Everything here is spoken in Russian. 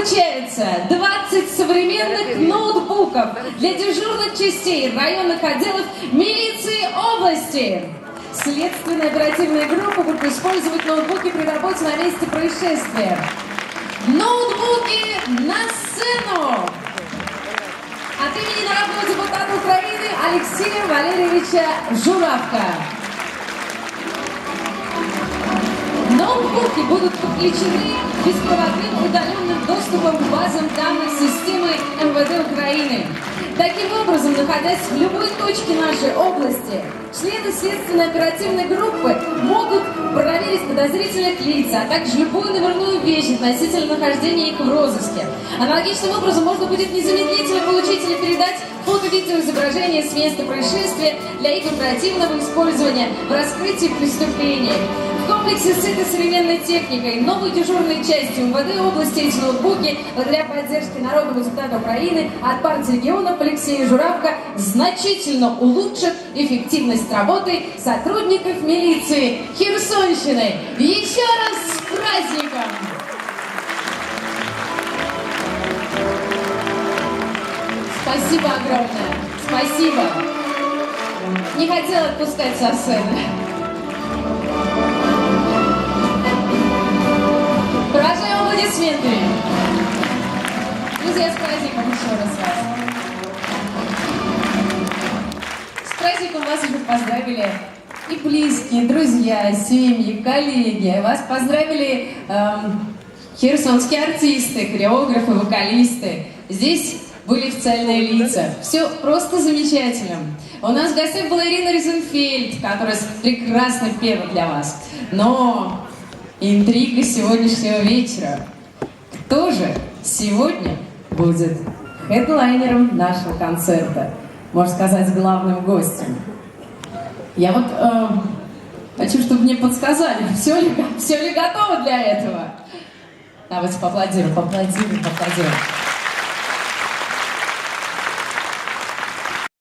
вручается 20 современных ноутбуков для дежурных частей районных отделов милиции области. Следственная оперативная группа будет использовать ноутбуки при работе на месте происшествия. Ноутбуки на сцену! От имени народного депутата Украины Алексея Валерьевича Журавка. Ноутбуки будут подключены беспроводным удаленным базам данных системы МВД Украины. Таким образом, находясь в любой точке нашей области, члены следственной оперативной группы могут проверить подозрительных лиц, а также любую номерную вещь относительно нахождения их в розыске. Аналогичным образом можно будет незамедлительно получить или передать фото-видеоизображение с места происшествия для их оперативного использования в раскрытии преступления. В комплексе с этой современной техникой, новой дежурной частью МВД области эти ноутбуки, благодаря поддержке народного депутата Украины от партии регионов Алексея Журавка, значительно улучшат эффективность работы сотрудников милиции Херсонщины. Еще раз с праздником! Спасибо огромное. Спасибо. Не хотела отпускать со сцены. Провожаем аплодисментами. Друзья, с праздником еще раз вас. С праздником вас уже поздравили и близкие, друзья, семьи, коллеги. Вас поздравили эм, херсонские артисты, хореографы, вокалисты. Здесь были официальные лица. Все просто замечательно. У нас в гостях была Ирина Розенфельд, которая прекрасно пела для вас. Но интрига сегодняшнего вечера. Кто же сегодня будет хедлайнером нашего концерта? Можно сказать, главным гостем. Я вот э, хочу, чтобы мне подсказали, все ли, все ли готово для этого. Давайте поаплодируем, поаплодируем, поаплодируем.